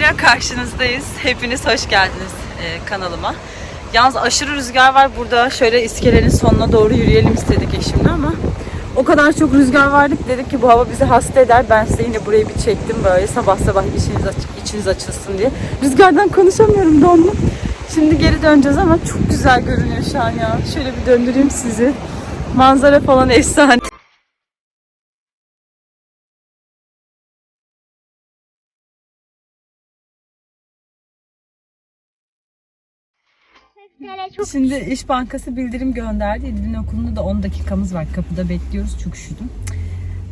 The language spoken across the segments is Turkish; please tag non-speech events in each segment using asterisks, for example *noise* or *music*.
Videoyla karşınızdayız. Hepiniz hoş geldiniz e, kanalıma. Yalnız aşırı rüzgar var burada. Şöyle iskelenin sonuna doğru yürüyelim istedik eşimle ama o kadar çok rüzgar vardı ki dedik ki bu hava bizi hasta eder. Ben size yine burayı bir çektim böyle sabah sabah işiniz aç- içiniz açılsın diye. Rüzgardan konuşamıyorum dondum. Şimdi geri döneceğiz ama çok güzel görünüyor şu an ya. Şöyle bir döndüreyim sizi. Manzara falan efsane. Şimdi İş Bankası bildirim gönderdi. Edil'in okulunda da 10 dakikamız var. Kapıda bekliyoruz. Çok üşüdüm.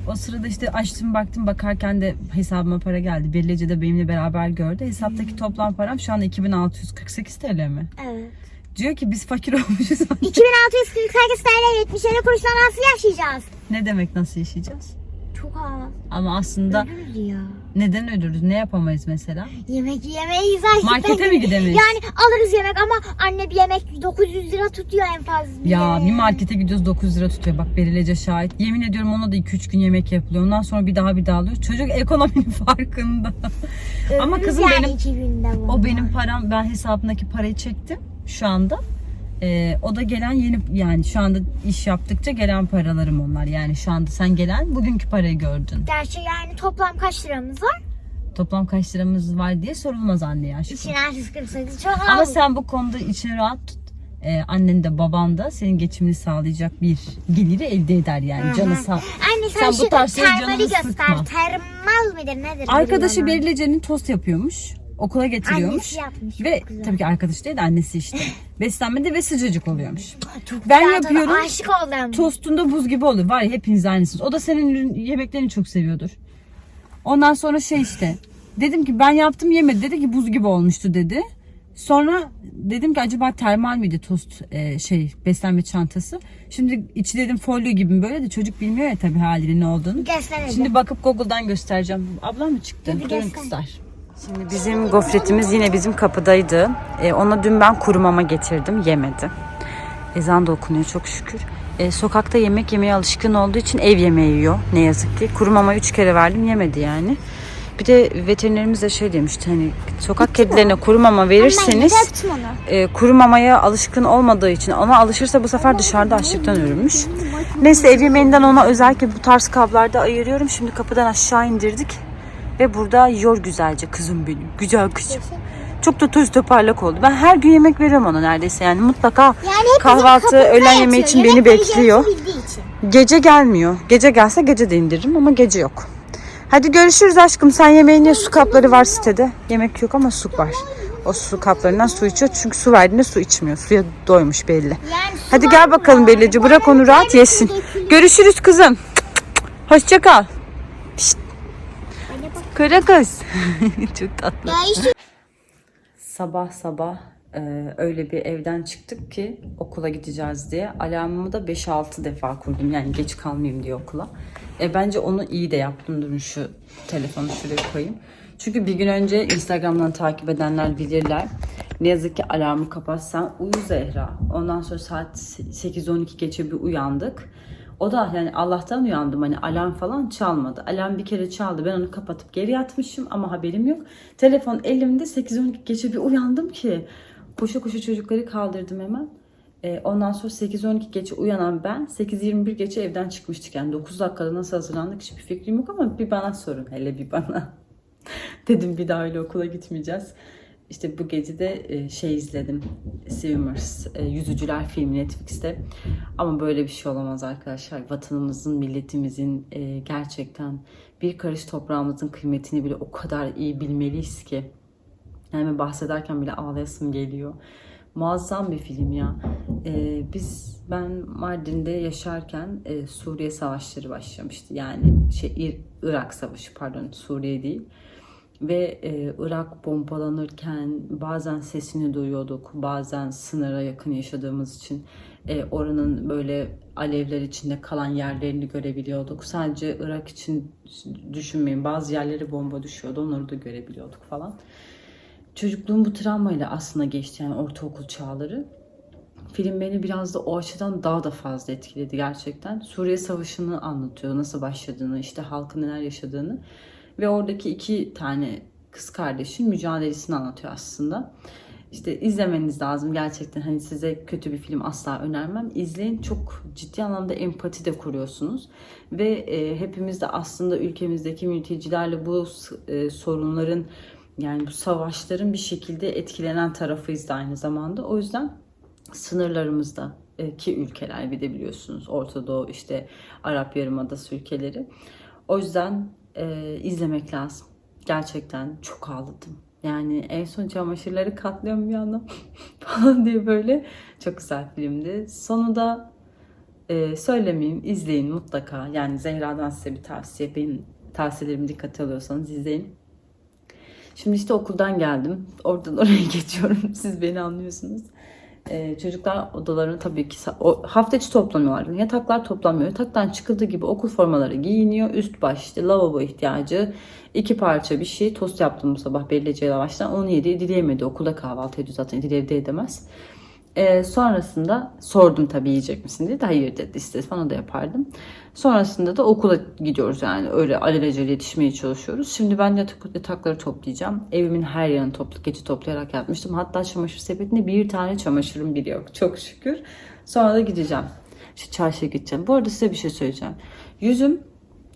O sırada işte açtım baktım bakarken de hesabıma para geldi. Birlice de benimle beraber gördü. Hesaptaki toplam param şu an 2648 TL mi? Evet. Diyor ki biz fakir *laughs* olmuşuz. 2648 TL 70 lira kuruşla nasıl yaşayacağız? ne demek nasıl yaşayacağız? Çok az. Ama aslında Ölürüz ya. neden ölürüz? Ne yapamayız mesela? Yemek yemeyiz. Markete mi gidemeyiz? Yani alırız yemek ama anne bir yemek 900 lira tutuyor en fazla. Ya bir markete gidiyoruz 9 lira tutuyor. Bak Berilece şahit. Yemin ediyorum ona da 2-3 gün yemek yapılıyor. Ondan sonra bir daha bir daha alıyor. Çocuk ekonominin *laughs* farkında. Ama kızım yani benim- O benim param. Ben hesabındaki parayı çektim şu anda. Ee, o da gelen yeni yani şu anda iş yaptıkça gelen paralarım onlar. Yani şu anda sen gelen bugünkü parayı gördün. Gerçi yani toplam kaç liramız var? Toplam kaç liramız var diye sorulmaz anne aşkım. İçine 648 çok Ama az. sen bu konuda içini rahat tut. Ee, annen de baban da senin geçimini sağlayacak bir geliri elde eder yani. Canı sağ. Anne sen, Sen bu şu tarz termali canını göster. sıkma. Termal midir nedir? Arkadaşı bilmiyorum. Berilece'nin tost yapıyormuş. Okula getiriyormuş. Annesi yapmış, Ve güzel. tabii ki arkadaşı değil de annesi işte. *laughs* Beslenmede ve sıcacık oluyormuş. Çok Ben yapıyorum. Aşık oldum. Tostunda buz gibi oluyor. Var ya hepiniz aynısınız. O da senin yemeklerini çok seviyordur. Ondan sonra şey işte. Dedim ki ben yaptım yemedi. Dedi ki buz gibi olmuştu dedi. Sonra dedim ki acaba termal miydi tost e, şey beslenme çantası. Şimdi içi dedim folyo gibi böyle de çocuk bilmiyor ya tabii halinin ne olduğunu. Göster Şimdi bakıp Google'dan göstereceğim. Ablam mı çıktı? Hadi Durun göster. kızlar. Şimdi bizim gofretimiz yine bizim kapıdaydı. E, ona dün ben kuru mama getirdim. Yemedi. Ezan da okunuyor çok şükür. E, sokakta yemek yemeye alışkın olduğu için ev yemeği yiyor ne yazık ki. Kuru mama üç kere verdim yemedi yani. Bir de veterinerimiz de şey demişti hani sokak kedilerine kuru mama verirseniz e, kuru mamaya alışkın olmadığı için ona alışırsa bu sefer dışarıda açlıktan ölürmüş. Neyse ev yemeğinden ona özellikle bu tarz kablarda ayırıyorum. Şimdi kapıdan aşağı indirdik. Ve burada yiyor güzelce kızım benim. Güzel kızım. Çok da toz toparlak oldu. Ben her gün yemek veriyorum ona neredeyse yani mutlaka Yani kahvaltı, öğlen yemeği için beni bekliyor. için. Gece gelmiyor. Gece gelse gece de indiririm ama gece yok. Hadi görüşürüz aşkım. Sen yemeğini ye. Su kapları var sitede. Yemek yok ama su var. O su kaplarından su içiyor. Çünkü su verdiğinde su içmiyor. Suya doymuş belli. Yani Hadi gel bakalım Belleci. Bırak onu rahat Yani yesin. Görüşürüz kızım. Hoşça kal. Kara kız. *laughs* Çok tatlı. Ya işte Sabah sabah e, öyle bir evden çıktık ki okula gideceğiz diye. Alarmımı da 5-6 defa kurdum. Yani geç kalmayayım diye okula. E, bence onu iyi de yaptım. Durun şu telefonu şuraya koyayım. Çünkü bir gün önce Instagram'dan takip edenler bilirler. Ne yazık ki alarmı kapatsan uyu Zehra. Ondan sonra saat 8-12 geçe bir uyandık. O da yani Allah'tan uyandım hani alarm falan çalmadı. Alarm bir kere çaldı. Ben onu kapatıp geri yatmışım ama haberim yok. Telefon elimde 8-12 geçe bir uyandım ki. Koşu koşu çocukları kaldırdım hemen. Ee, ondan sonra 8-12 geçe uyanan ben 8-21 geçe evden çıkmıştık. Yani 9 dakikada nasıl hazırlandık hiçbir fikrim yok ama bir bana sorun hele bir bana. *laughs* Dedim bir daha öyle okula gitmeyeceğiz. İşte bu gece de e, şey izledim. Swimmers, e, Yüzücüler filmi Netflix'te. Ama böyle bir şey olamaz arkadaşlar. Vatanımızın, milletimizin e, gerçekten bir karış toprağımızın kıymetini bile o kadar iyi bilmeliyiz ki. Yani bahsederken bile ağlayasım geliyor. Muazzam bir film ya. E, biz ben Mardin'de yaşarken e, Suriye savaşları başlamıştı. Yani şey İr- Irak savaşı pardon Suriye değil ve e, Irak bombalanırken bazen sesini duyuyorduk, bazen sınıra yakın yaşadığımız için e, oranın böyle alevler içinde kalan yerlerini görebiliyorduk. Sadece Irak için düşünmeyin, bazı yerlere bomba düşüyordu, onları da görebiliyorduk falan. Çocukluğum bu travmayla aslında geçti yani ortaokul çağları. Film beni biraz da o açıdan daha da fazla etkiledi gerçekten. Suriye Savaşı'nı anlatıyor, nasıl başladığını, işte halkın neler yaşadığını. Ve oradaki iki tane kız kardeşin mücadelesini anlatıyor aslında. İşte izlemeniz lazım gerçekten hani size kötü bir film asla önermem. İzleyin çok ciddi anlamda empati de kuruyorsunuz. Ve e, hepimiz de aslında ülkemizdeki mültecilerle bu e, sorunların yani bu savaşların bir şekilde etkilenen tarafıyız da aynı zamanda. O yüzden sınırlarımızda e, ki ülkeler bir de biliyorsunuz Orta Doğu işte Arap Yarımadası ülkeleri. O yüzden e, izlemek lazım. Gerçekten çok ağladım. Yani en son çamaşırları katlıyorum bir anda *laughs* falan diye böyle çok güzel filmdi. Sonu da e, söylemeyeyim izleyin mutlaka. Yani Zehra'dan size bir tavsiye. Benim tavsiyelerimi dikkate alıyorsanız izleyin. Şimdi işte okuldan geldim. Oradan *laughs* oraya geçiyorum. Siz beni anlıyorsunuz. Ee, çocuklar odalarını tabii ki o, hafta içi toplanıyorlar. Yataklar toplanmıyor. Yataktan çıkıldığı gibi okul formaları giyiniyor. Üst baş işte lavabo ihtiyacı. iki parça bir şey. Tost yaptım bu sabah belirleyeceği lavaştan. Onu yedi. Dileyemedi. Okulda kahvaltı ediyor zaten. Dil evde edemez. Ee, sonrasında sordum tabii yiyecek misin diye. De hayır dedi istedi falan da yapardım. Sonrasında da okula gidiyoruz yani öyle alelacele yetişmeye çalışıyoruz. Şimdi ben yatak, yatakları toplayacağım. Evimin her yanını toplu, gece toplayarak yatmıştım. Hatta çamaşır sepetinde bir tane çamaşırım bile yok. Çok şükür. Sonra da gideceğim. İşte çarşıya gideceğim. Bu arada size bir şey söyleyeceğim. Yüzüm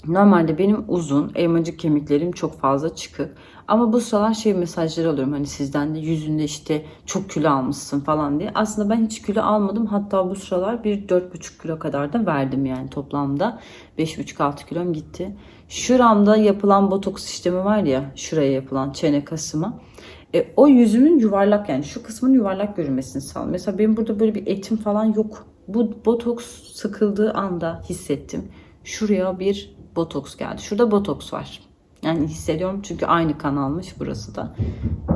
Normalde benim uzun, elmacık kemiklerim çok fazla çıkık. Ama bu sıralar şey mesajları alıyorum hani sizden de yüzünde işte çok kilo almışsın falan diye. Aslında ben hiç kilo almadım. Hatta bu sıralar bir 4,5 kilo kadar da verdim yani toplamda. 5,5-6 kilom gitti. Şuramda yapılan botoks işlemi var ya şuraya yapılan çene kasıma. E, o yüzümün yuvarlak yani şu kısmın yuvarlak görünmesini sağlıyor. Mesela benim burada böyle bir etim falan yok. Bu botoks sıkıldığı anda hissettim. Şuraya bir botoks geldi. Şurada botoks var. Yani hissediyorum çünkü aynı kan almış burası da.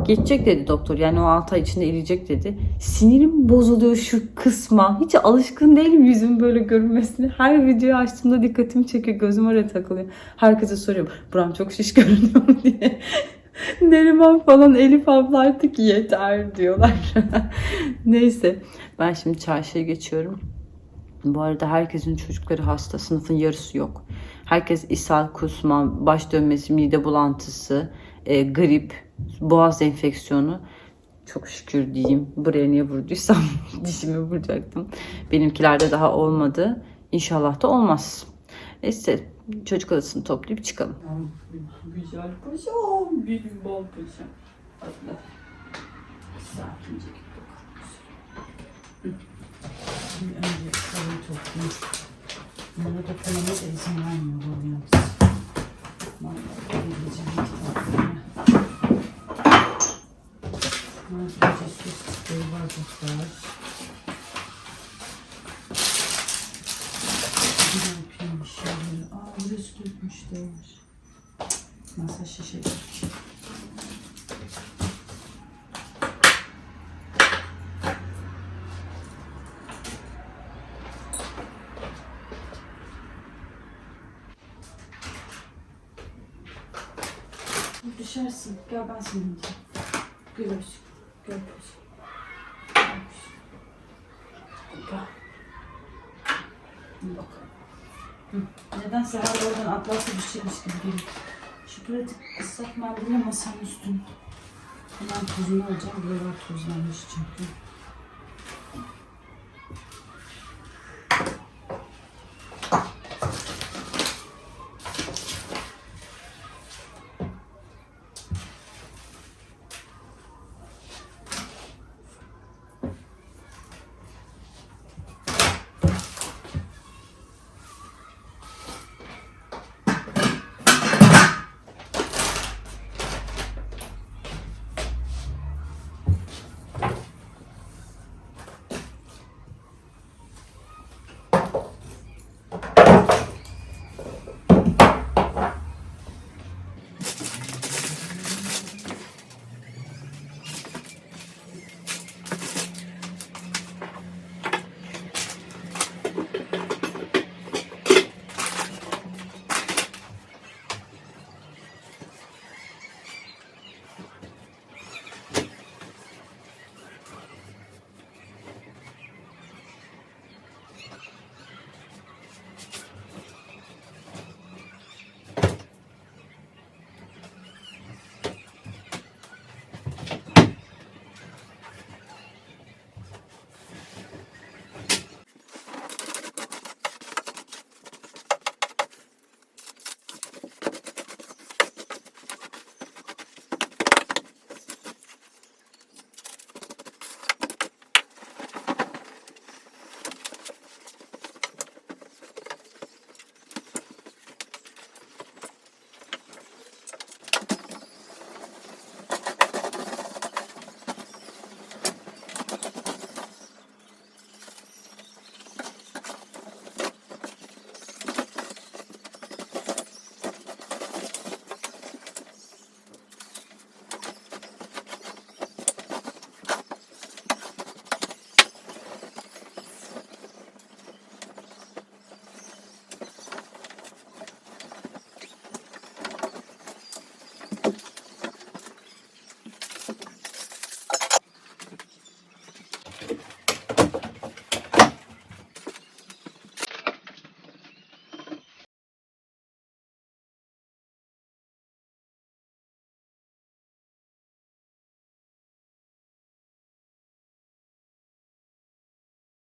Geçecek dedi doktor. Yani o 6 ay içinde iyilecek dedi. Sinirim bozuluyor şu kısma. Hiç alışkın değilim yüzüm böyle görünmesine. Her videoyu açtığımda dikkatimi çekiyor. Gözüm oraya takılıyor. Herkese soruyorum. Buram çok şiş görünüyor diye. *laughs* Neriman falan Elif abla artık yeter diyorlar. *laughs* Neyse ben şimdi çarşıya geçiyorum. Bu arada herkesin çocukları hasta. Sınıfın yarısı yok. Herkes ishal, kusma, baş dönmesi, mide bulantısı, e, grip, boğaz enfeksiyonu. Çok şükür diyeyim. Buraya niye vurduysam *laughs* dişimi vuracaktım. Benimkilerde daha olmadı. İnşallah da olmaz. Neyse çocuk odasını toplayıp çıkalım. Güzel paşam, benim bal paşam. Sakince git bakalım. Şimdi önce kahveyi toplayayım. Bunlara da kaleme de izin vermiyor bu yalnız. Vallahi gideceğim kitaplarına. Sadece süs çiçeği bardaklar. Düşersin. Gel ben seni ineceğim. Görürsün. Görürsün. Gel. Bak. Hı. Nedense her oradan atlarsa düşecekmiş gibi geliyor. Şu pratik ıslak mendille masanın üstüne. Hemen tozunu alacağım. Buralar tozlanmış çünkü.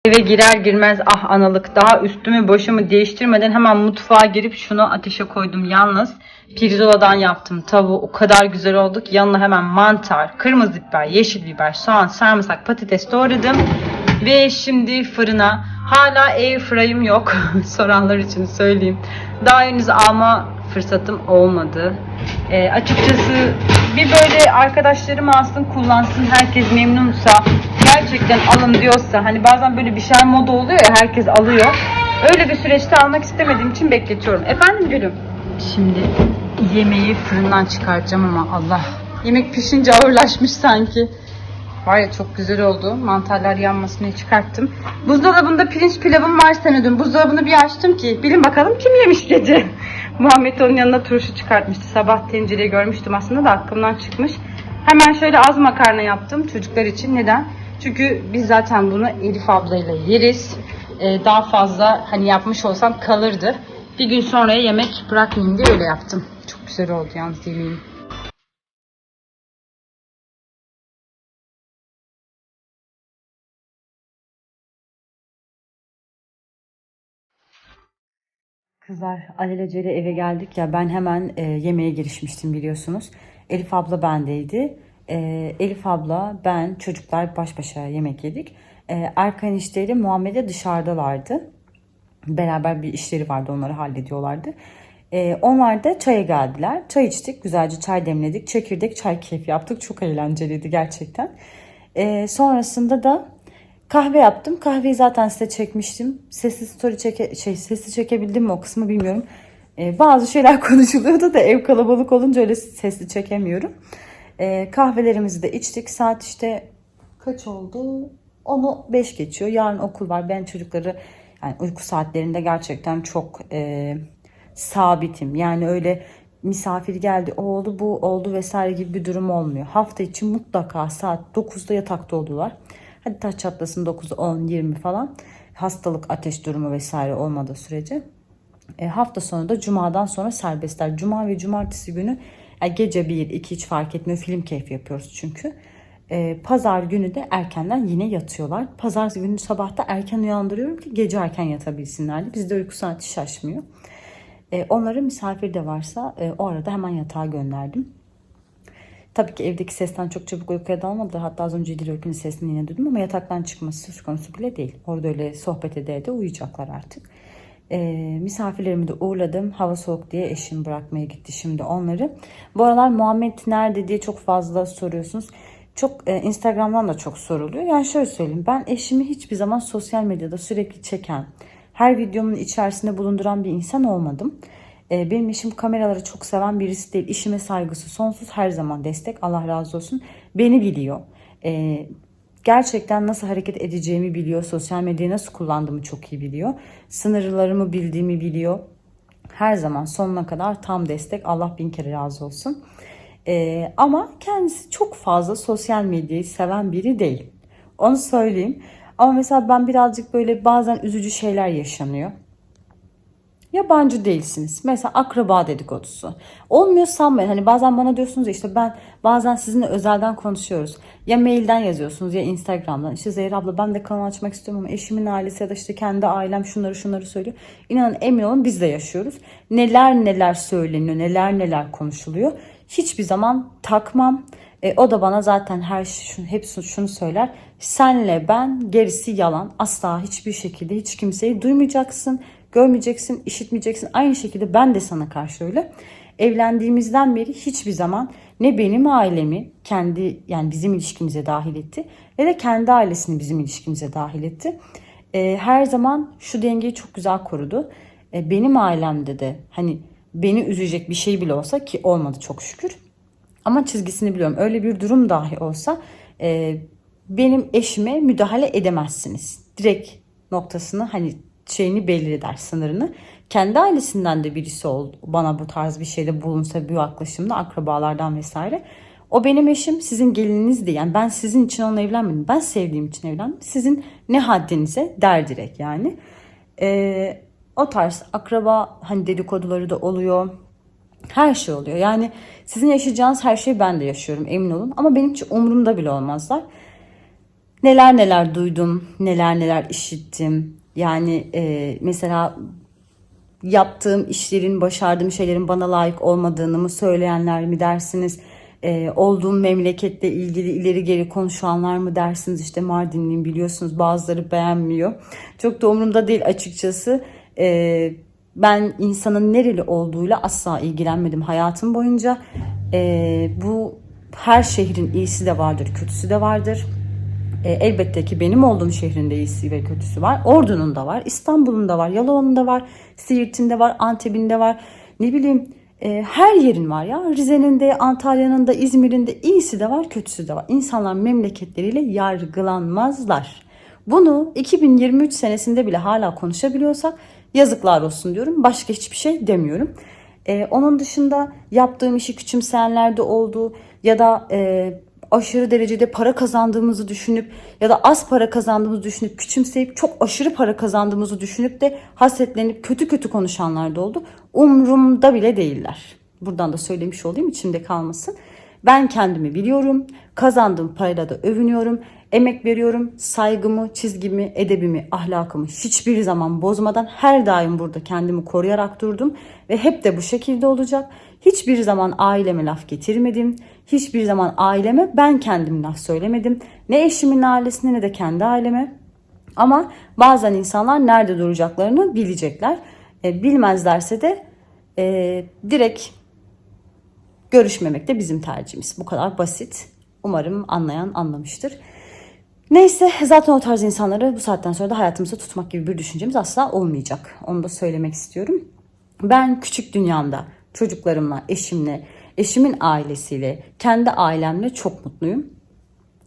Eve girer girmez ah analık daha üstümü başımı değiştirmeden hemen mutfağa girip şunu ateşe koydum yalnız. Pirzoladan yaptım tavuğu o kadar güzel oldu ki yanına hemen mantar, kırmızı biber, yeşil biber, soğan, sarımsak, patates doğradım. Ve şimdi fırına hala air fry'ım yok *laughs* soranlar için söyleyeyim. Daha henüz alma fırsatım olmadı. Ee, açıkçası bir böyle arkadaşlarım alsın kullansın herkes memnunsa gerçekten alın diyorsa hani bazen böyle bir şey moda oluyor ya herkes alıyor. Öyle bir süreçte almak istemediğim için bekletiyorum. Efendim gülüm? Şimdi yemeği fırından çıkartacağım ama Allah. Yemek pişince ağırlaşmış sanki. Var ya çok güzel oldu. Mantarlar yanmasını çıkarttım. Buzdolabında pirinç pilavım var sanıyordum. Buzdolabını bir açtım ki bilin bakalım kim yemiş gece. *laughs* Muhammed onun yanına turşu çıkartmıştı. Sabah tencereyi görmüştüm aslında da aklımdan çıkmış. Hemen şöyle az makarna yaptım çocuklar için. Neden? Çünkü biz zaten bunu Elif ablayla yeriz. Ee, daha fazla hani yapmış olsam kalırdı. Bir gün sonraya yemek bırakmayayım diye öyle yaptım. Çok güzel oldu yalnız yemeğim. Kızlar alelacele eve geldik ya ben hemen e, yemeğe girişmiştim biliyorsunuz. Elif abla bendeydi. E, Elif abla, ben, çocuklar baş başa yemek yedik. E, Erkan işleri Muhammed'e dışarıdalardı. Beraber bir işleri vardı onları hallediyorlardı. E, onlar da çaya geldiler. Çay içtik güzelce çay demledik. Çekirdek çay keyfi yaptık. Çok eğlenceliydi gerçekten. E, sonrasında da Kahve yaptım. Kahveyi zaten size çekmiştim. Sesli story çeke şey sesli çekebildim mi o kısmı bilmiyorum. Ee, bazı şeyler *laughs* konuşuluyordu da ev kalabalık olunca öyle sesli çekemiyorum. Ee, kahvelerimizi de içtik. Saat işte kaç oldu? Onu 5 geçiyor. Yarın okul var. Ben çocukları yani uyku saatlerinde gerçekten çok e, sabitim. Yani öyle misafir geldi, o oldu, bu oldu vesaire gibi bir durum olmuyor. Hafta içi mutlaka saat 9'da yatakta oldular. Hadi taş çatlasın 9, 10, 20 falan. Hastalık, ateş durumu vesaire olmadığı sürece. E, hafta sonu da cumadan sonra serbestler. Cuma ve cumartesi günü yani gece 1, 2 hiç fark etmiyor. Film keyfi yapıyoruz çünkü. E, Pazar günü de erkenden yine yatıyorlar. Pazar günü sabahta erken uyandırıyorum ki gece erken yatabilsinler. Bizde uyku saati şaşmıyor. E, onların misafir de varsa e, o arada hemen yatağa gönderdim. Tabii ki evdeki sesten çok çabuk uykuya dalmadılar. Hatta az önce Dilok'un sesini yine duydum ama yataktan çıkması söz konusu bile değil. Orada öyle sohbet ede de uyuyacaklar artık. E, misafirlerimi de uğurladım. Hava soğuk diye eşim bırakmaya gitti şimdi onları. Bu aralar Muhammed nerede diye çok fazla soruyorsunuz. Çok e, Instagram'dan da çok soruluyor. Yani şöyle söyleyeyim ben eşimi hiçbir zaman sosyal medyada sürekli çeken, her videomun içerisinde bulunduran bir insan olmadım. E, benim eşim kameraları çok seven birisi değil. İşime saygısı sonsuz her zaman destek. Allah razı olsun. Beni biliyor. E, gerçekten nasıl hareket edeceğimi biliyor. Sosyal medyayı nasıl kullandığımı çok iyi biliyor. Sınırlarımı bildiğimi biliyor. Her zaman sonuna kadar tam destek. Allah bin kere razı olsun. E, ama kendisi çok fazla sosyal medyayı seven biri değil. Onu söyleyeyim. Ama mesela ben birazcık böyle bazen üzücü şeyler yaşanıyor. Yabancı değilsiniz. Mesela akraba dedikodusu. Olmuyor sanmayın. Hani bazen bana diyorsunuz ya işte ben bazen sizinle özelden konuşuyoruz. Ya mailden yazıyorsunuz ya Instagram'dan. İşte Zehra abla ben de kanal açmak istiyorum ama eşimin ailesi ya da işte kendi ailem şunları şunları söylüyor. İnanın emin olun biz de yaşıyoruz. Neler neler söyleniyor, neler neler konuşuluyor. Hiçbir zaman takmam. E, o da bana zaten her şey, hepsi şunu söyler. Senle ben gerisi yalan. Asla hiçbir şekilde hiç kimseyi duymayacaksın, görmeyeceksin, işitmeyeceksin. Aynı şekilde ben de sana karşı öyle. Evlendiğimizden beri hiçbir zaman ne benim ailemi kendi yani bizim ilişkimize dahil etti ne de kendi ailesini bizim ilişkimize dahil etti. E, her zaman şu dengeyi çok güzel korudu. E, benim ailemde de hani beni üzecek bir şey bile olsa ki olmadı çok şükür. Ama çizgisini biliyorum. Öyle bir durum dahi olsa e, benim eşime müdahale edemezsiniz. Direkt noktasını hani şeyini belli eder sınırını. Kendi ailesinden de birisi ol, bana bu tarz bir şeyde bulunsa bir yaklaşımda akrabalardan vesaire. O benim eşim sizin gelininiz değil. Yani ben sizin için onunla evlenmedim. Ben sevdiğim için evlendim. Sizin ne haddinize der direkt yani. Ee, o tarz akraba hani dedikoduları da oluyor. Her şey oluyor. Yani sizin yaşayacağınız her şeyi ben de yaşıyorum emin olun. Ama benim hiç umurumda bile olmazlar. neler neler duydum, neler neler işittim. Yani e, mesela yaptığım işlerin, başardığım şeylerin bana layık olmadığını mı söyleyenler mi dersiniz? Ee, olduğum memlekette ilgili ileri geri konuşanlar mı dersiniz? İşte Mardinliyim biliyorsunuz bazıları beğenmiyor. Çok da umurumda değil açıkçası. Ee, ben insanın nereli olduğuyla asla ilgilenmedim hayatım boyunca. Ee, bu her şehrin iyisi de vardır, kötüsü de vardır. E, elbette ki benim olduğum şehrin de iyisi ve kötüsü var. Ordu'nun da var, İstanbul'un da var, Yalova'nın da var, Siirt'in de var, Antep'in de var. Ne bileyim e, her yerin var ya. Rize'nin de, Antalya'nın da, İzmir'in de iyisi de var, kötüsü de var. İnsanlar memleketleriyle yargılanmazlar. Bunu 2023 senesinde bile hala konuşabiliyorsak yazıklar olsun diyorum. Başka hiçbir şey demiyorum. Ee, onun dışında yaptığım işi küçümseyenler de oldu ya da e, aşırı derecede para kazandığımızı düşünüp ya da az para kazandığımızı düşünüp küçümseyip çok aşırı para kazandığımızı düşünüp de hasetlenip kötü kötü konuşanlar da oldu. Umrumda bile değiller. Buradan da söylemiş olayım içimde kalmasın. Ben kendimi biliyorum. Kazandığım parayla da övünüyorum. Emek veriyorum. Saygımı, çizgimi, edebimi, ahlakımı hiçbir zaman bozmadan her daim burada kendimi koruyarak durdum. Ve hep de bu şekilde olacak. Hiçbir zaman aileme laf getirmedim. Hiçbir zaman aileme ben kendim laf söylemedim. Ne eşimin ailesine ne de kendi aileme. Ama bazen insanlar nerede duracaklarını bilecekler. E, bilmezlerse de e, direkt görüşmemek de bizim tercihimiz. Bu kadar basit. Umarım anlayan anlamıştır. Neyse zaten o tarz insanları bu saatten sonra da hayatımızda tutmak gibi bir düşüncemiz asla olmayacak. Onu da söylemek istiyorum. Ben küçük dünyamda çocuklarımla, eşimle, eşimin ailesiyle, kendi ailemle çok mutluyum.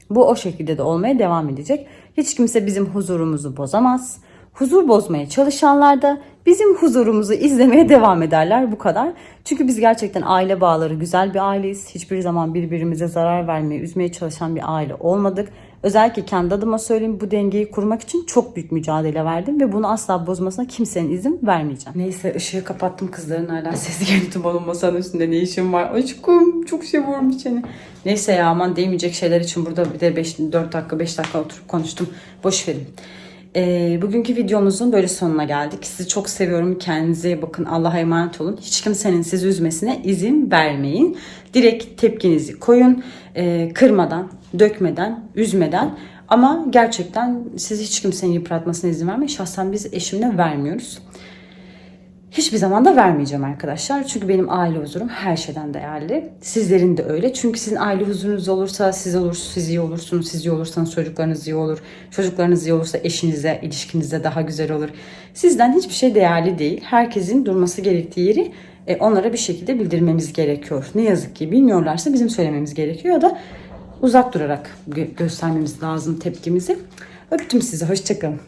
Bu o şekilde de olmaya devam edecek. Hiç kimse bizim huzurumuzu bozamaz. Huzur bozmaya çalışanlar da bizim huzurumuzu izlemeye devam ederler bu kadar. Çünkü biz gerçekten aile bağları güzel bir aileyiz. Hiçbir zaman birbirimize zarar vermeye, üzmeye çalışan bir aile olmadık. Özellikle kendi adıma söyleyeyim bu dengeyi kurmak için çok büyük mücadele verdim ve bunu asla bozmasına kimsenin izin vermeyeceğim. Neyse ışığı kapattım kızların hala sesi geldi bana masanın üstünde ne işim var. Aşkım çok seviyorum seni. Neyse ya aman değmeyecek şeyler için burada bir de 5, 4 dakika 5 dakika oturup konuştum. Boş verin. Ee, bugünkü videomuzun böyle sonuna geldik. Sizi çok seviyorum. Kendinize bakın. Allah'a emanet olun. Hiç kimsenin sizi üzmesine izin vermeyin. Direkt tepkinizi koyun. Ee, kırmadan, dökmeden, üzmeden. Ama gerçekten sizi hiç kimsenin yıpratmasına izin vermeyin. Şahsen biz eşimle vermiyoruz. Hiçbir zaman da vermeyeceğim arkadaşlar. Çünkü benim aile huzurum her şeyden değerli. Sizlerin de öyle. Çünkü sizin aile huzurunuz olursa siz olur, siz iyi olursunuz. Siz iyi olursanız çocuklarınız iyi olur. Çocuklarınız iyi olursa eşinize, ilişkinize daha güzel olur. Sizden hiçbir şey değerli değil. Herkesin durması gerektiği yeri e, onlara bir şekilde bildirmemiz gerekiyor. Ne yazık ki bilmiyorlarsa bizim söylememiz gerekiyor ya da uzak durarak gö- göstermemiz lazım tepkimizi. Öptüm sizi. Hoşçakalın.